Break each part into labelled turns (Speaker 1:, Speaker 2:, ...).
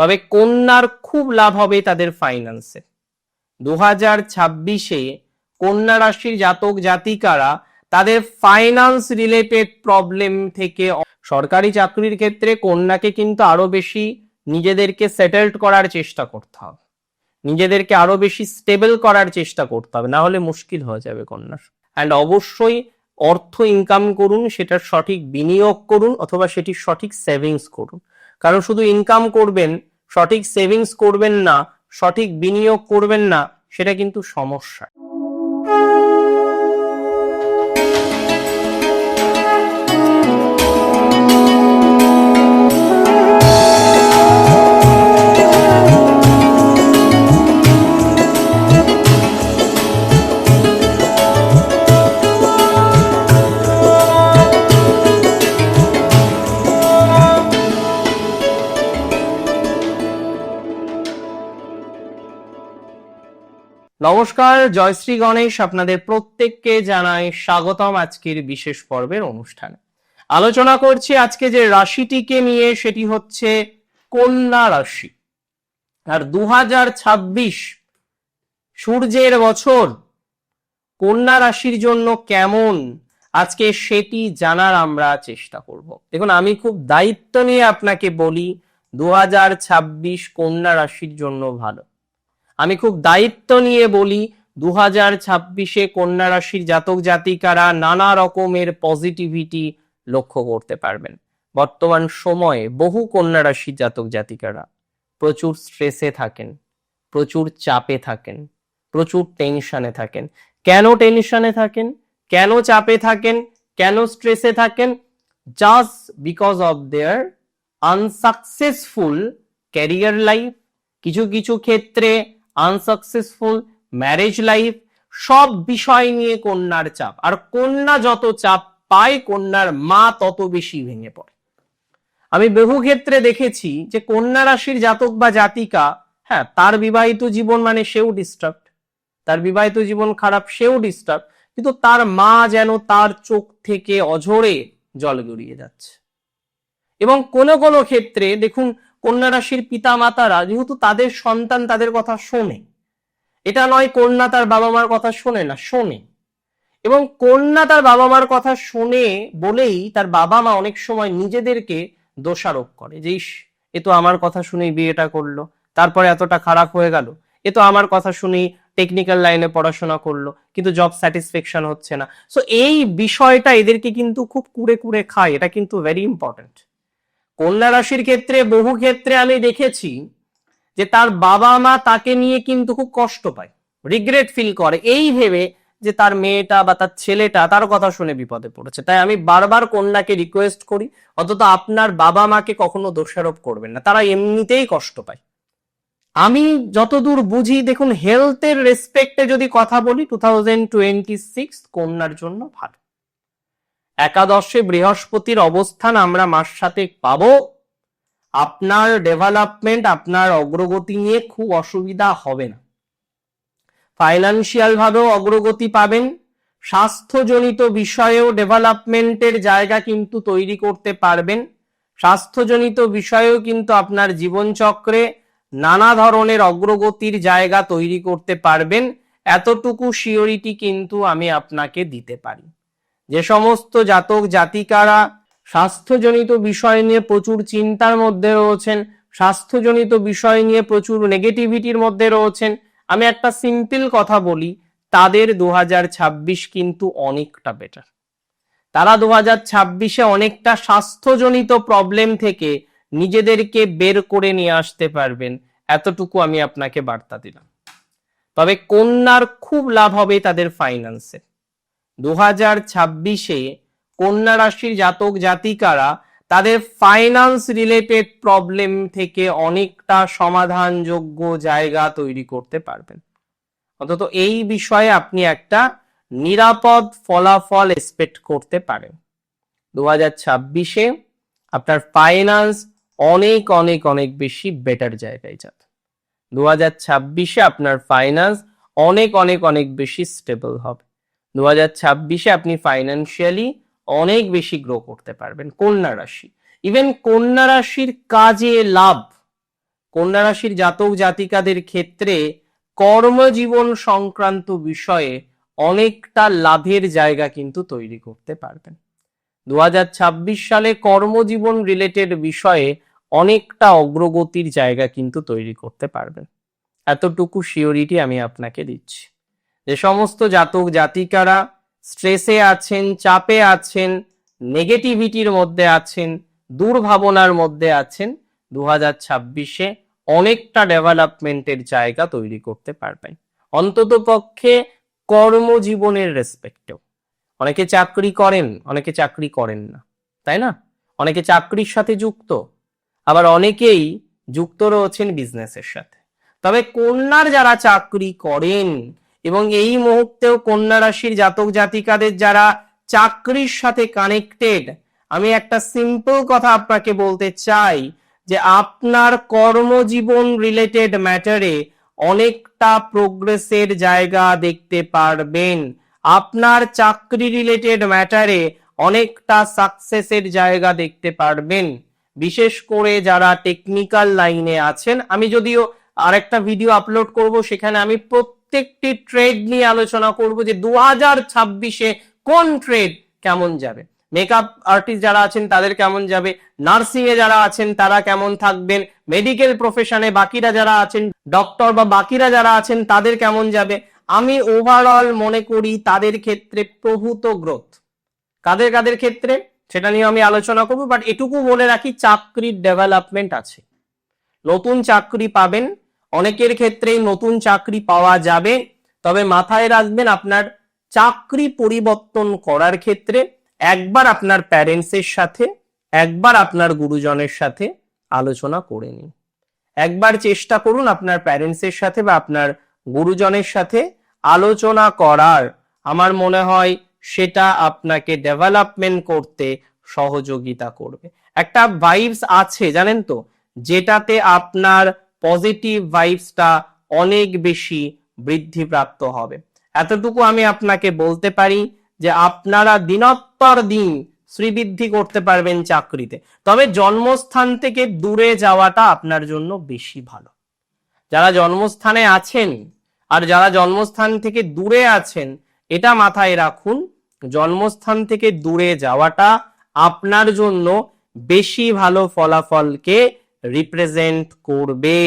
Speaker 1: তবে কন্যার খুব লাভ হবে তাদের ফাইন্যান্সে দু হাজার ছাব্বিশে কন্যা রাশির জাতক জাতিকারা তাদের ফাইন্যান্স রিলেটেড প্রবলেম থেকে সরকারি চাকরির ক্ষেত্রে কন্যাকে কিন্তু আরও বেশি নিজেদেরকে সেটেলড করার চেষ্টা করতে হবে। নিজেদেরকে আরও বেশি স্টেবল করার চেষ্টা করতে হবে না হলে মুশকিল হয়ে যাবে কন্যার। অ্যান্ড অবশ্যই অর্থ ইনকাম করুন, সেটার সঠিক বিনিয়োগ করুন, অথবা সেটির সঠিক সেভিংস করুন। কারণ শুধু ইনকাম করবেন সঠিক সেভিংস করবেন না সঠিক বিনিয়োগ করবেন না সেটা কিন্তু সমস্যা। নমস্কার জয়শ্রী গণেশ আপনাদের প্রত্যেককে জানাই স্বাগতম আজকের বিশেষ পর্বের অনুষ্ঠানে। আলোচনা করছি আজকে যে রাশিটিকে নিয়ে, সেটি হচ্ছে কন্যা রাশি। আর দু সূর্যের বছর, কন্যা রাশির জন্য কেমন? আজকে সেটি জানার আমরা চেষ্টা করব। দেখুন, আমি খুব দায়িত্ব নিয়ে আপনাকে বলি দু কন্যা রাশির জন্য ভালো। আমি খুব দায়িত্ব নিয়ে বলি দু হাজার ছাব্বিশে কন্যা রাশির জাতক জাতিকারা নানা রকমের পজিটিভিটি লক্ষ্য করতে পারবেন। বর্তমান সময়ে বহু কন্যা রাশির জাতক জাতিকারা প্রচুর স্ট্রেসে থাকেন, প্রচুর চাপে থাকেন, প্রচুর টেনশনে থাকেন। কেন টেনশনে থাকেন? কেন চাপে থাকেন? কেন স্ট্রেসে থাকেন? Just because of their unsuccessful career life কিছু কিছু ক্ষেত্রে আনসাকসেসফুল ম্যারেজ লাইফ সব বিষয় নিয়ে কন্যার চাপ। আর কন্যা যত চাপ পায়, কন্যার মা তত বেশি ভেঙে পড়ে। আমি বহু ক্ষেত্রে দেখেছি যে কন্যা রাশির জাতক বা জাতিকা হ্যাঁ তার বিবাহিত জীবন মানে সেও ডিস্টার্ব তার বিবাহিত জীবন খারাপ, সেও ডিস্টার্ব কিন্তু তার মা যেন তার চোখ থেকে অঝরে জল গড়িয়ে যাচ্ছে। এবং কোনো কোনো ক্ষেত্রে দেখুন কন্যা রাশির পিতা মাতারা যেহেতু তাদের সন্তান তাদের কথা শোনে। এটা নয় কন্যা তার বাবা মার কথা শোনে না, শোনে। এবং কন্যা তার বাবা মার কথা শোনে বলেই তার বাবা মা অনেক সময় নিজেদেরকে দোষারোপ করে। যে, ইস, এ তো আমার কথা শুনেই বিয়েটা করল, তারপরে এতটা খারাপ হয়ে গেল। এ তো আমার কথা শুনেই টেকনিক্যাল লাইনে পড়াশোনা করল, কিন্তু জব স্যাটিসফ্যাকশন হচ্ছে না। সো এই বিষয়টা এদেরকে কিন্তু খুব কুড়ে কুড়ে খায়, এটা কিন্তু ভেরি ইম্পর্টেন্ট কন্যা রাশির ক্ষেত্রে বহু ক্ষেত্রে আমি দেখেছি যে তার বাবা মা তাকে নিয়ে কিন্তু খুব কষ্ট পায় রিগ্রেট ফিল করে। এই ভেবে যে তার মেয়েটা বা তার ছেলেটা তার কথা শুনে বিপদে পড়েছে। তাই আমি বারবার কন্যাকে রিকোয়েস্ট করি, অন্তত আপনার বাবা মাকে কখনো দোষারোপ করবেন না। তারা এমনিতেই কষ্ট পায়। আমি যতদূর বুঝি, দেখুন হেলথের রেসপেক্টে যদি কথা বলি টু থাউজেন্ড টোয়েন্টি সিক্স কন্যার জন্য ভালো। একাদশে বৃহস্পতির অবস্থান আমরা মাস সাথে পাবো। আপনার ডেভেলপমেন্ট আপনার অগ্রগতি নিয়ে খুব অসুবিধা হবে না। ফাইন্যান্সিয়াল ভাবেও অগ্রগতি পাবেন। স্বাস্থ্যজনিত বিষয়েও ডেভেলপমেন্টের জায়গা কিন্তু তৈরি করতে পারবেন। স্বাস্থ্যজনিত বিষয়েও কিন্তু আপনার জীবনচক্রে নানা ধরনের অগ্রগতির জায়গা তৈরি করতে পারবেন। এতটুকু শিওরিটি কিন্তু আমি আপনাকে দিতে পারি। যে সমস্ত জাতক জাতিকারা স্বাস্থ্যজনিত বিষয় নিয়ে প্রচুর চিন্তার মধ্যে রয়েছেন, স্বাস্থ্যজনিত বিষয় নিয়ে প্রচুর নেগেটিভিটির মধ্যে রয়েছেন। আমি একটা সিম্পল কথা বলি, তাদের দু হাজার ছাব্বিশ কিন্তু অনেকটা বেটার তারা দু হাজার ছাব্বিশে অনেকটা স্বাস্থ্যজনিত প্রবলেম থেকে নিজেদেরকে বের করে নিয়ে আসতে পারবেন, এতটুকু আমি আপনাকে বার্তা দিলাম। তবে কন্যার খুব লাভ হবে তাদের ফাইন্যান্সে দু হাজার ছাব্বিশে কন্যা রাশির জাতক জাতিকারা তাদের ফাইন্যান্স রিলেটেড প্রবলেম থেকে অনেকটা সমাধানযোগ্য জায়গা তৈরি করতে পারবেন। অন্তত এই বিষয়ে আপনি একটা নিরাপদ ফলাফল এক্সপেক্ট করতে পারেন। দু হাজার ছাব্বিশে আপনার ফাইন্যান্স অনেক অনেক অনেক বেশি বেটার জায়গায় যাবে। দু হাজার ছাব্বিশে আপনার ফাইন্যান্স অনেক অনেক অনেক বেশি স্টেবল হবে। দু ছাব্বিশে আপনি ফাইন্যান্সিয়ালি অনেক বেশি গ্রো করতে পারবেন, কন্যা রাশি। ইভেন কন্যা রাশির কাজে লাভ, কন্যা রাশির জাতক জাতিকাদের ক্ষেত্রে কর্মজীবন সংক্রান্ত বিষয়ে অনেকটা লাভের জায়গা কিন্তু তৈরি করতে পারবেন। দু হাজার ছাব্বিশ সালে কর্মজীবন রিলেটেড বিষয়ে অনেকটা অগ্রগতির জায়গা কিন্তু তৈরি করতে পারবেন। এতটুকু শিওরিটি আমি আপনাকে দিচ্ছি। যে সমস্ত জাতক জাতিকারা স্ট্রেসে আছেন, চাপে আছেন নেগেটিভিটির মধ্যে আছেন, দুর্ভাবনার মধ্যে আছেন দু হাজার ছাব্বিশে অনেকটা ডেভেলপমেন্টের জায়গা তৈরি করতে পারবেন। অন্তত পক্ষে কর্মজীবনের রেসপেক্টেও অনেকে চাকরি করেন, অনেকে চাকরি করেন না, তাই না? অনেকে চাকরির সাথে যুক্ত, আবার অনেকেই যুক্ত রয়েছেন বিজনেসের সাথে। তবে কন্যার যারা চাকরি করেন এবং এই মুহূর্তেও কন্যা রাশির জাতক জাতিকাদের যারা চাকরির সাথে কানেক্টেড আমি একটা সিম্পল কথা আপনাকে বলতে চাই যে আপনার কর্মজীবন রিলেটেড ম্যাটারে অনেকটা প্রোগ্রেসের জায়গা দেখতে পারবেন। আপনার চাকরি রিলেটেড ম্যাটারে অনেকটা সাকসেসের জায়গা দেখতে পারবেন। বিশেষ করে যারা টেকনিক্যাল লাইনে আছেন, আমি যদিও আরেকটা ভিডিও আপলোড করব, সেখানে আমি প্রত্যেকটি ট্রেড নিয়ে আলোচনা করব যে দু হাজার ছাব্বিশে কোন ট্রেড কেমন যাবে? মেকআপ আর্টিস্ট যারা আছেন তাদের কেমন যাবে? নার্সিং এ যারা আছেন তারা কেমন থাকবেন? মেডিকেল প্রফেশনে বাকিরা যারা আছেন ডক্টর বা বাকিরা যারা আছেন তাদের কেমন যাবে? আমি ওভারঅল মনে করি তাদের ক্ষেত্রে প্রভূত গ্রোথ কাদের কাদের ক্ষেত্রে? সেটা নিয়ে আমি আলোচনা করব বাট এটুকু বলে রাখি চাকরির ডেভেলপমেন্ট আছে। নতুন চাকরি পাবেন অনেকের ক্ষেত্রেই নতুন চাকরি পাওয়া যাবে, তবে মাথায় রাখবেন আপনার চাকরি পরিবর্তন করার ক্ষেত্রে একবার আপনার প্যারেন্টসের সাথে, একবার আপনার গুরুজনের সাথে আলোচনা করে নিন। একবার চেষ্টা করুন আপনার প্যারেন্টসের সাথে বা আপনার গুরুজনের সাথে আলোচনা করার। আমার মনে হয় সেটা আপনাকে ডেভেলপমেন্ট করতে সহযোগিতা করবে। একটা ভাইবস আছে, জানেন তো? যেটাতে আপনার পজিটিভ ভাইবসটা অনেক বেশি বৃদ্ধিপ্রাপ্ত হবে। এতটুকু আমি আপনাকে বলতে পারি যে আপনারা দিনোত্তর দিন শ্রীবৃদ্ধি করতে পারবেন চাকরিতে। তবে জন্মস্থান থেকে দূরে যাওয়াটা আপনার জন্য বেশি ভালো। যারা জন্মস্থানে আছেন আর যারা জন্মস্থান থেকে দূরে আছেন, এটা মাথায় রাখুন, জন্মস্থান থেকে দূরে যাওয়াটা আপনার জন্য বেশি ভালো ফলাফলকে রিপ্রেজেন্ট করবে।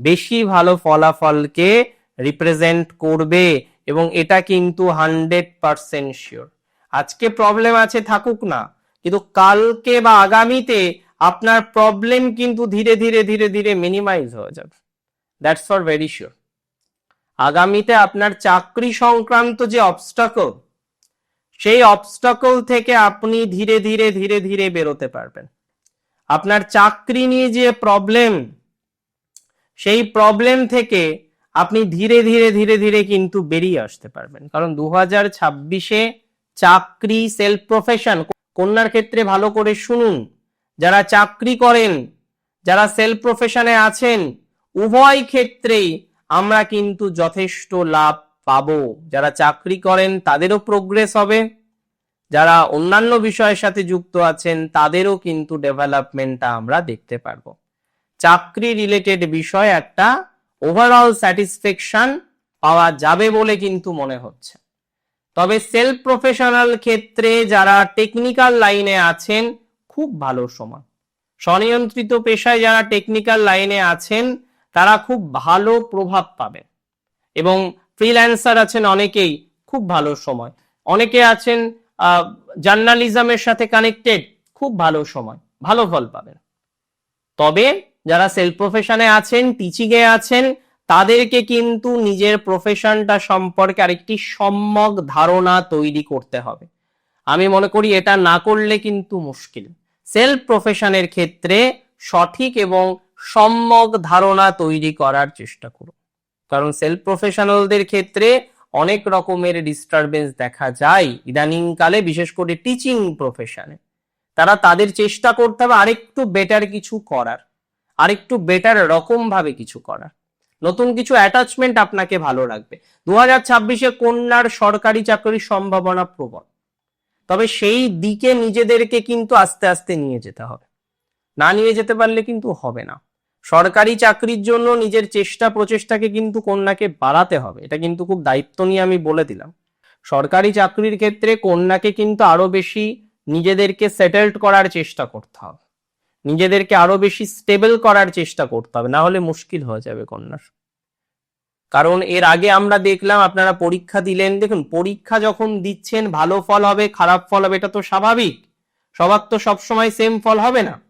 Speaker 1: বেশি ভালো ফলাফলকে রিপ্রেজেন্ট করবে এবং এটা কিন্তু হান্ড্রেড পার্সেন্ট শিওর আজকে প্রবলেম আছে থাকুক না, কিন্তু কালকে বা আগামীতে আপনার প্রবলেম কিন্তু ধীরে ধীরে ধীরে ধীরে মিনিমাইজ হয়ে যাবে। দ্যাটস ফর ভেরি শিওর আগামীতে আপনার চাকরি সংক্রান্ত যে অবস্টাকল সেই অবস্টাকল থেকে আপনি ধীরে ধীরে ধীরে ধীরে বেরোতে পারবেন। আপনার চাকরি নিয়ে যে প্রবলেম সেই প্রবলেম থেকে আপনি ধীরে ধীরে ধীরে ধীরে কিন্তু বেরিয়ে আসতে পারবেন। কারণ দু হাজার ছাব্বিশে চাকরি সেলফ প্রফেশন কন্যার ক্ষেত্রে ভালো করে শুনুন। যারা চাকরি করেন, যারা সেলফ প্রফেশনে আছেন, উভয় ক্ষেত্রেই আমরা কিন্তু যথেষ্ট লাভ পাবো। যারা চাকরি করেন, তাদেরও প্রোগ্রেস হবে। যারা অন্যান্য বিষয়ের সাথে যুক্ত আছেন, তাদেরও কিন্তু ডেভেলপমেন্টটা আমরা দেখতে পারব। চাকরি রিলেটেড বিষয় একটা ওভারঅল স্যাটিসফ্যাকশন পাওয়া যাবে বলে কিন্তু মনে হচ্ছে। তবে সেলফ প্রফেশনাল ক্ষেত্রে যারা টেকনিক্যাল লাইনে আছেন, খুব ভালো সময়। স্বনিয়ন্ত্রিত পেশায় যারা টেকনিক্যাল লাইনে আছেন, তারা খুব ভালো প্রভাব পাবেন। এবং ফ্রিল্যান্সার আছেন অনেকেই, খুব ভালো সময়। অনেকে আছেন জার্নালিজমের সাথে কানেক্টেড খুব ভালো সময়, ভালো ফল পাবেন। তবে যারা সেলফ প্রফেশনে আছেন টিচিং আছেন, তাদেরকে কিন্তু নিজের প্রফেশনটা সম্পর্কে আরেকটি সম্যক ধারণা তৈরি করতে হবে। আমি মনে করি এটা না করলে কিন্তু মুশকিল। সেলফ প্রফেশনের ক্ষেত্রে সঠিক এবং সম্যক ধারণা তৈরি করার চেষ্টা করুন। কারণ সেলফ প্রফেশনালদের ক্ষেত্রে অনেক রকমের ডিস্টারবেন্স দেখা যায় ইদানিং কালে বিশেষ করে টিচিং প্রফেশনে তারা তাদের চেষ্টা করতে হবে আরেকটু বেটার কিছু করার, আরেকটু বেটার রকম ভাবে কিছু করার। নতুন কিছু অ্যাটাচমেন্ট আপনাকে ভালো রাখবে। দু হাজার ছাব্বিশে কন্যার সরকারি চাকরির সম্ভাবনা প্রবল। তবে সেই দিকে নিজেদেরকে কিন্তু আস্তে আস্তে নিয়ে যেতে হবে। না নিয়ে যেতে পারলে কিন্তু হবে না। সরকারি চাকরির জন্য নিজের চেষ্টা প্রচেষ্টাকে কিন্তু কন্যাকে বাড়াতে হবে। এটা কিন্তু খুব দায়িত্ব নিয়ে আমি বলে দিলাম। সরকারি চাকরির ক্ষেত্রে কন্যাকে কিন্তু আরও বেশি নিজেদেরকে সেটেলড করার চেষ্টা করতে হবে। নিজেদেরকে আরও বেশি স্টেবল করার চেষ্টা করতে হবে, না হলে মুশকিল হয়ে যাবে কন্যার। কারণ এর আগে আমরা দেখলাম, আপনারা পরীক্ষা দিলেন, দেখুন, পরীক্ষা যখন দিচ্ছেন, ভালো ফল হবে, খারাপ ফল হবে, এটা তো স্বাভাবিক। সবার তো সবসময় সেম ফল হবে না।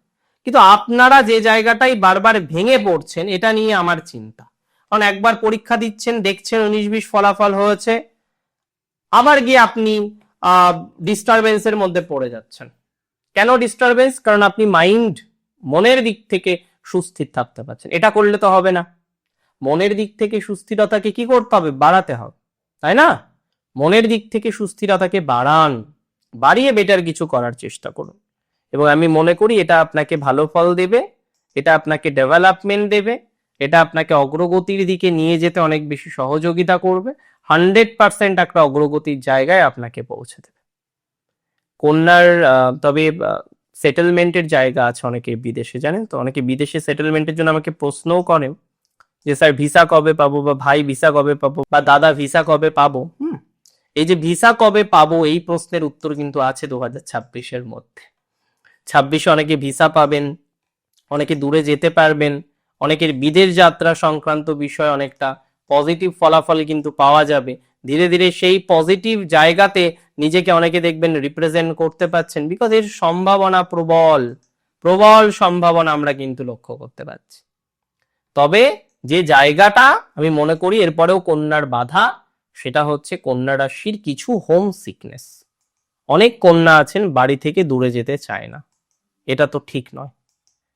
Speaker 1: কিন্তু আপনারা যে জায়গাটাই বারবার ভেঙে পড়ছেন, এটা নিয়ে আমার চিন্তা। কারণ একবার পরীক্ষা দিচ্ছেন, দেখছেন উনিশ বিশ ফলাফল হয়েছে, আবার গিয়ে আপনি ডিস্টারবেন্সের মধ্যে পড়ে যাচ্ছেন। কেন ডিস্টারবেন্স কারণ আপনি মাইন্ড মনের দিক থেকে সুস্থির থাকতে পারছেন। এটা করলে তো হবে না। মনের দিক থেকে সুস্থিরতাকে কি করতে হবে? বাড়াতে হবে। তাই না? মনের দিক থেকে সুস্থিরতাকে বাড়ান। বাড়িয়ে বেটার কিছু করার চেষ্টা করুন। এবং আমি মনে করি এটা আপনাকে ভালো ফল দেবে, এটা আপনাকে ডেভেলপমেন্ট দেবে, এটা আপনাকে অগ্রগতির দিকে নিয়ে যেতে অনেক বেশি সহযোগিতা করবে হান্ড্রেড পার্সেন্ট একটা অগ্রগতির জায়গায় আপনাকে পৌঁছে দেবে। কন্যার তবে সেটেলমেন্টের জায়গা আছে অনেকে বিদেশে, জানেন তো? অনেকে বিদেশে সেটেলমেন্টের জন্য আমাকে প্রশ্নও করে যে, স্যার ভিসা কবে পাবো বা ভাই ভিসা কবে পাবো বা দাদা ভিসা কবে পাবো? হুম, এই যে ভিসা কবে পাবো, এই প্রশ্নের উত্তর কিন্তু আছে দু হাজার ছাব্বিশের মধ্যে। ছাব্বিশে অনেকে ভিসা পাবেন, অনেকে দূরে যেতে পারবেন, অনেকের বিদেশ যাত্রা সংক্রান্ত বিষয় অনেকটা পজিটিভ ফলাফল কিন্তু পাওয়া যাবে। ধীরে ধীরে সেই পজিটিভ জায়গাতে নিজেকে অনেকে দেখবেন রিপ্রেজেন্ট করতে পারছেন বিকজ এর সম্ভাবনা প্রবল প্রবল সম্ভাবনা আমরা কিন্তু লক্ষ্য করতে পারছি। তবে যে জায়গাটা আমি মনে করি এরপরেও কন্যার বাধা, সেটা হচ্ছে কন্যা রাশির কিছু হোম সিকনেস অনেক কন্যা আছেন, বাড়ি থেকে দূরে যেতে চায় না। এটা তো ঠিক নয়।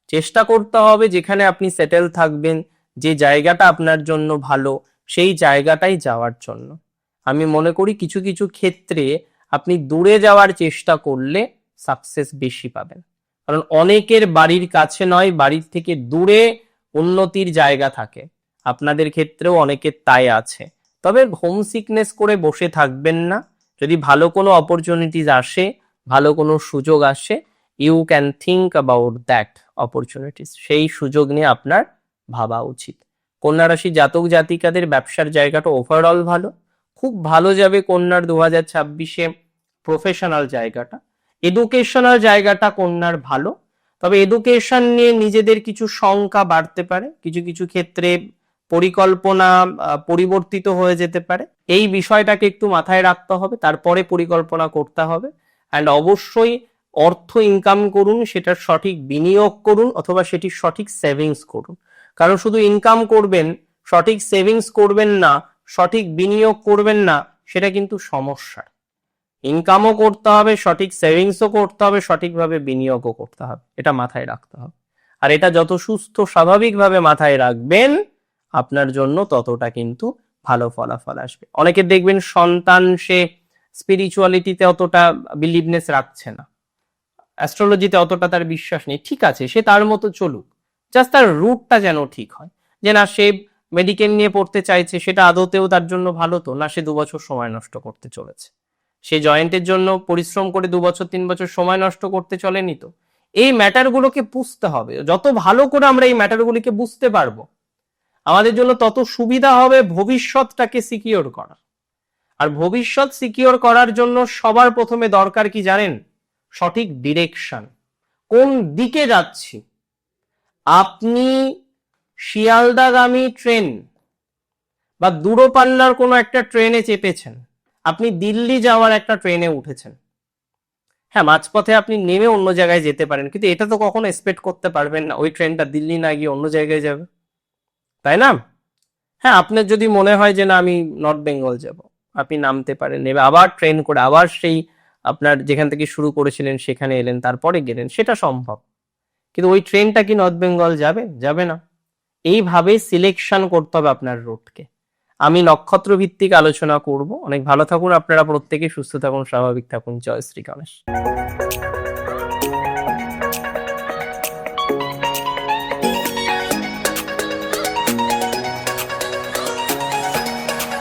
Speaker 1: চেষ্টা করতে হবে যেখানে আপনি সেটেল থাকবেন, যে জায়গাটা আপনার জন্য ভালো, সেই জায়গাটাই যাওয়ার জন্য। আমি মনে করি কিছু কিছু ক্ষেত্রে আপনি দূরে যাওয়ার চেষ্টা করলে সাকসেস বেশি পাবেন। কারণ অনেকের বাড়ির কাছে নয়, বাড়ির থেকে দূরে উন্নতির জায়গা থাকে। আপনাদের ক্ষেত্রেও অনেকের তাই আছে। তবে হোম সিকনেস করে বসে থাকবেন না। যদি ভালো কোনো অপরচুনিটিস আসে, ভালো কোনো সুযোগ আসে you can think about that opportunities সেই সুযোগ নিয়ে আপনার ভাবা উচিত। কন্যা রাশি জাতক জাতিকাদের ব্যবসার জায়গাটা ওভারঅল ভালো। খুব ভালো যাবে কন্যার দু হাজার ছাব্বিশে প্রফেশনাল জায়গাটা। এডুকেশনাল জায়গাটা কন্যার ভালো। তবে এডুকেশন নিয়ে নিজেদের কিছু শঙ্কা বাড়তে পারে। কিছু কিছু ক্ষেত্রে পরিকল্পনা পরিবর্তিত হয়ে যেতে পারে। এই বিষয়টাকে একটু মাথায় রাখতে হবে। তারপরে পরিকল্পনা করতে হবে। অ্যান্ড অবশ্যই অর্থ ইনকাম করুন, সেটার সঠিক বিনিয়োগ করুন, অথবা সেটির সঠিক সেভিংস করুন। কারণ শুধু ইনকাম করবেন, সঠিক সেভিংস করবেন না, সঠিক বিনিয়োগ করবেন না, সেটা কিন্তু সমস্যা। ইনকামও করতে হবে, সঠিক সেভিংসও করতে হবে, সঠিকভাবে বিনিয়োগও করতে হবে, এটা মাথায় রাখতে হবে। আর এটা যত সুস্থ, স্বাভাবিকভাবে মাথায় রাখবেন, আপনার জন্য ততটা কিন্তু ভালো ফলাফল আসবে। অনেকে দেখবেন সন্তান সে স্পিরিচুয়ালিটিতে অতটা বিলিভনেস রাখছে না। অ্যাস্ট্রোলজিতে অতটা তার বিশ্বাস নেই। ঠিক আছে, সে তার মতো চলুক। জাস্ট তার রুটটা যেন ঠিক হয়। যে না, সে মেডিকেল নিয়ে পড়তে চাইছে, সেটা আদতেও তার জন্য ভালো তো। না, সে দু বছর সময় নষ্ট করতে চলেছে। সে জয়েন্টের জন্য পরিশ্রম করে দু বছর, তিন বছর সময় নষ্ট করতে চলেনি তো। এই ম্যাটারগুলোকে বুঝতে হবে। যত ভালো করে আমরা এই ম্যাটারগুলিকে বুঝতে পারব, আমাদের জন্য তত সুবিধা হবে ভবিষ্যৎটাকে সিকিওর করা আর ভবিষ্যৎ সিকিওর করার জন্য সবার প্রথমে দরকার কি জানেন? সঠিক ডিরেকশন কোন দিকে যাচ্ছি? আপনি শিয়ালদাগামী ট্রেন বা দূরপাল্লার কোনো একটা ট্রেনে চেপেছেন। আপনি দিল্লি যাওয়ার একটা ট্রেনে উঠেছেন। হ্যাঁ মাঝপথে আপনি নেমে অন্য জায়গায় যেতে পারেন, কিন্তু এটা তো কখনো এক্সপেক্ট করতে পারবেন না। ওই ট্রেনটা দিল্লি না গিয়ে অন্য জায়গায় যাবে। তাই না? হ্যাঁ আপনার যদি মনে হয় যে না, আমি নর্থ বেঙ্গল যাব, আপনি নামতে পারেন নেবে আবার ট্রেন করে, আবার সেই আপনার যেখান থেকে শুরু করেছিলেন, সেখানে এলেন, তারপরে গেলেন, সেটা সম্ভব। কিন্তু ওই ট্রেনটা কি নর্থ বেঙ্গল যাবে? যাবে না। এইভাবে সিলেকশন করতে হবে আপনার রুটকে আমি নক্ষত্র ভিত্তিক আলোচনা করব। অনেক ভালো থাকুন, আপনারা প্রত্যেকে সুস্থ থাকুন, স্বাভাবিক থাকুন। জয় শ্রী গণেশ।